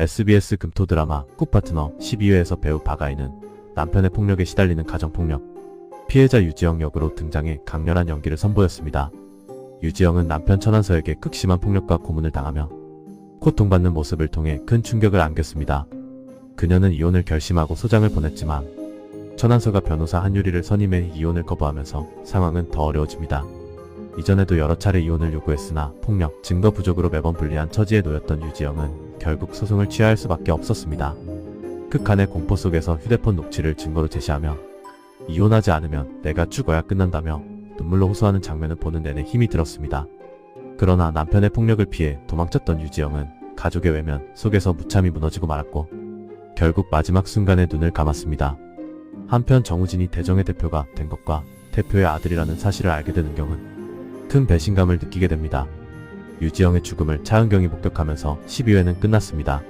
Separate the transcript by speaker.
Speaker 1: SBS 금토 드라마 꿀파트너 12회에서 배우 박아이는 남편의 폭력에 시달리는 가정폭력 피해자 유지영 역으로 등장해 강렬한 연기를 선보였습니다. 유지영은 남편 천한서에게 극심한 폭력과 고문을 당하며 고통받는 모습을 통해 큰 충격을 안겼습니다. 그녀는 이혼을 결심하고 소장을 보냈지만 천한서가 변호사 한유리를 선임해 이혼을 거부하면서 상황은 더 어려워집니다. 이전에도 여러 차례 이혼을 요구했으나 폭력, 증거 부족으로 매번 불리한 처지에 놓였던 유지영은 결국 소송을 취하할 수밖에 없었습니다. 극한의 공포 속에서 휴대폰 녹취를 증거로 제시하며 이혼하지 않으면 내가 죽어야 끝난다며 눈물로 호소하는 장면을 보는 내내 힘이 들었습니다. 그러나 남편의 폭력을 피해 도망쳤던 유지영은 가족의 외면 속에서 무참히 무너지고 말았고 결국 마지막 순간에 눈을 감았습니다. 한편 정우진이 대정의 대표가 된 것과 대표의 아들이라는 사실을 알게 되는 경은 큰 배신감을 느끼게 됩니다. 유지영의 죽음을 차은경이 목격하면서 12회는 끝났습니다.